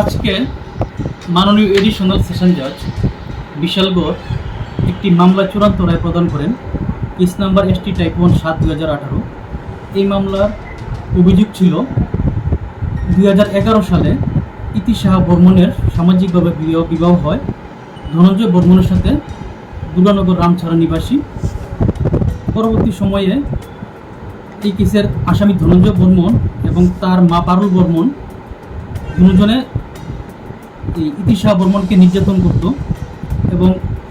আজকে মাননীয় additional session জাজ বিশালগড় একটি মামলা চূড়ান্ত রায় প্রদান করেন। Case number ST type one সাত দুই হাজার আঠারো। এই মামলার অভিযোগ ছিল দুই হাজার এগারো সালে ইতি সাহা বর্মনের সামাজিকভাবে বিবাহ বিবাহ হয়। ধনঞ্জয় বর্মনের সাথে দুর্গানগর রামছাড়া নিবাসী। পরবর্তী সময়ে এই কেসের আসামি ধনঞ্জয় বর্মন এবং তার মা পারুল বর্মন দুজনে এই ইতিশা বর্মনকে নির্যাতন করত এবং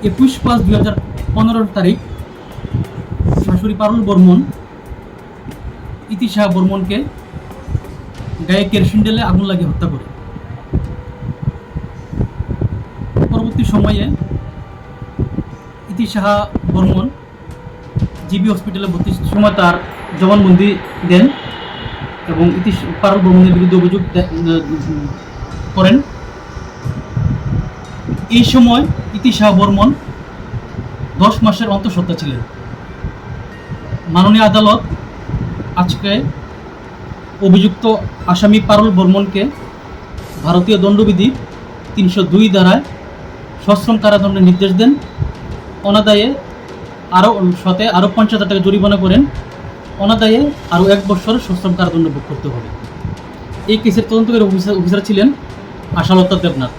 একুশ পাঁচ দুই হাজার পনেরো তারিখ শাশুড়ি পারুল বর্মন ইতিশা বর্মনকে গায়ে কেরোসিন ঢেলে আগুন লাগিয়ে হত্যা করে। পরবর্তী সময়ে ইতি সাহা বর্মন জিবি হসপিটালে ভর্তি সময় তার জবানবন্দি দেন এবং ইতি পারুল বর্মনের বিরুদ্ধে অভিযোগ করেন। এই সময় ইতি শাহ বর্মন দশ মাসের অন্তঃসত্ত্বা ছিলেন। মাননীয় আদালত আজকে অভিযুক্ত আসামি পারুল বর্মনকে ভারতীয় দণ্ডবিধি তিনশো দুই ধারায় সশ্রম কারাদণ্ডের নির্দেশ দেন। অনাদায়ে আরও শতে আরও পঞ্চাশ হাজার টাকা জরিমানা করেন। অনাদায়ে আরও এক বছরের সশ্রম কারাদণ্ড ভোগ করতে হবে। এই কেসের তদন্তকারী অফিসার অফিসার ছিলেন আশালতা দেবনাথ।